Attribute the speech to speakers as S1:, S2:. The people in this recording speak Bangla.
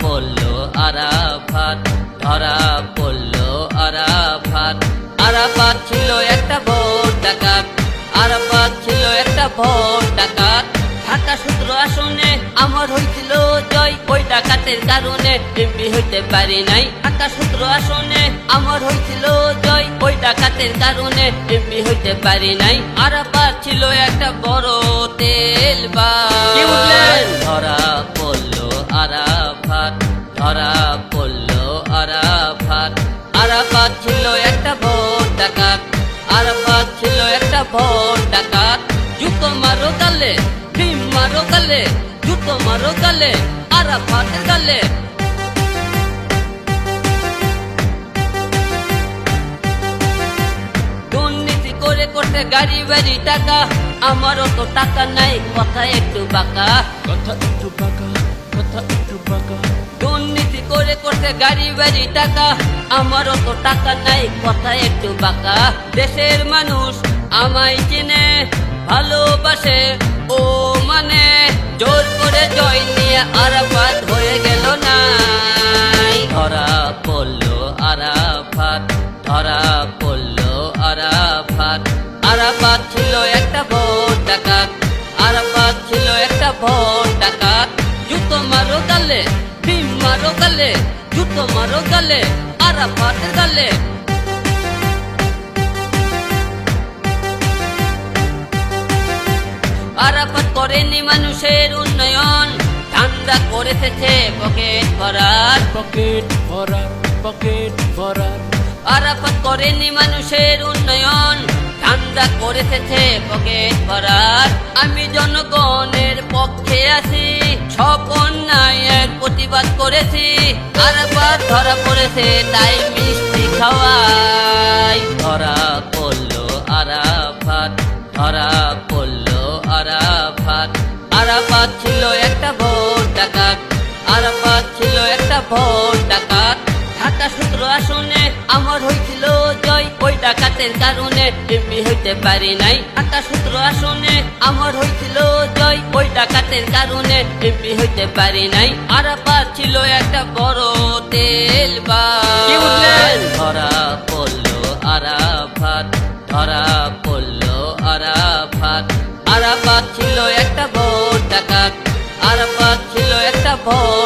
S1: পড়ল আরাফাত ধরা পড়ল আরাফাত। আরাফাত ছিল একটা ভোট ডাকাত আরাফাত ছিল একটা ভোট ডাকাত। ঢাকা সূত্র আসনে আমার হয়েছিল জয় ওই ডাকাতের কারণে এমপি হইতে পারি নাই। ঢাকা সূত্র আসনে আমার হয়েছিল জয় ওই ডাকাতের কারণে এমপি হইতে পারি নাই। আরাফাত ছিল একটা বড় তেল বা ধরা আরাফাত, ধরা পড়ল আরাফাত। আরাফাত ছিল একটা ভোট ডাকাত। আরাফাত ছিল একটা ভোট ডাকাত। জুতো মারো গালে ভীম মারো গালে, জুতো মারো গালে, আরাফাতের গালে। করতে গাড়ি বাড়ি টাকা, আমারও তো টাকা নাই, কথা একটু বাঁকা।
S2: কথা একটু বাঁকা।
S1: দুর্নীতি করে করতে গাড়ি, বাড়ি, টাকা। আমারও তো টাকা নাই, কথা একটু বাঁকা। দেশের মানুষ আমায় চিনে, ভালোবাসে, ও মানে। জোর করে জয় নিয়ে আরাফাত হয়ে গেল নাই। ধরা পড়ল আরাফাত, ধরা পড়ল আরাফাত। আরাফাত ছিল একটা গালে ভীম মারো গালে জুতো মারো গালে আরাফাতের গালে। আরাফাত করেনি মানুষের উন্নয়ন ঠান্ডা করে থেছে পকেট ভরার।
S2: পকেট ভরার পকেট ভরার।
S1: আরাফাত করেনি মানুষের উন্নয়ন ঠান্ডা করে থেছে পকেট ভরার। আমি জনগণের পক্ষে আছি সব অন্যায়ের প্রতিবাদ আর পর ধরা পড়েছে, তাই মিষ্টি খাওয়াই। ধরা পড়ল আরাফাত, ধরা পড়ল আরাফাত। আরাফাত ছিল একটা ভোর ডাকাত, আরাফাত ছিল একটা ভোর ডাকাত। ঢাকা সূত্র আসনে আমার হয়েছিল জয় ওই ডাকাতের কারণে এমপি হইতে পারি নাই। ঢাকা সূত্র আসনে আমার হয়েছিল জয় ওই ডাকাতের কারণে এমপি হইতে পারি নাই। আরাফাত ছিল একটা বড় তেল বা ধরা পড়ল আরাফাত ধরা পড়ল আরাফাত। আরাফাত ছিল একটা ভোট ডাকাত আরাফাত ছিল একটা ডাকাত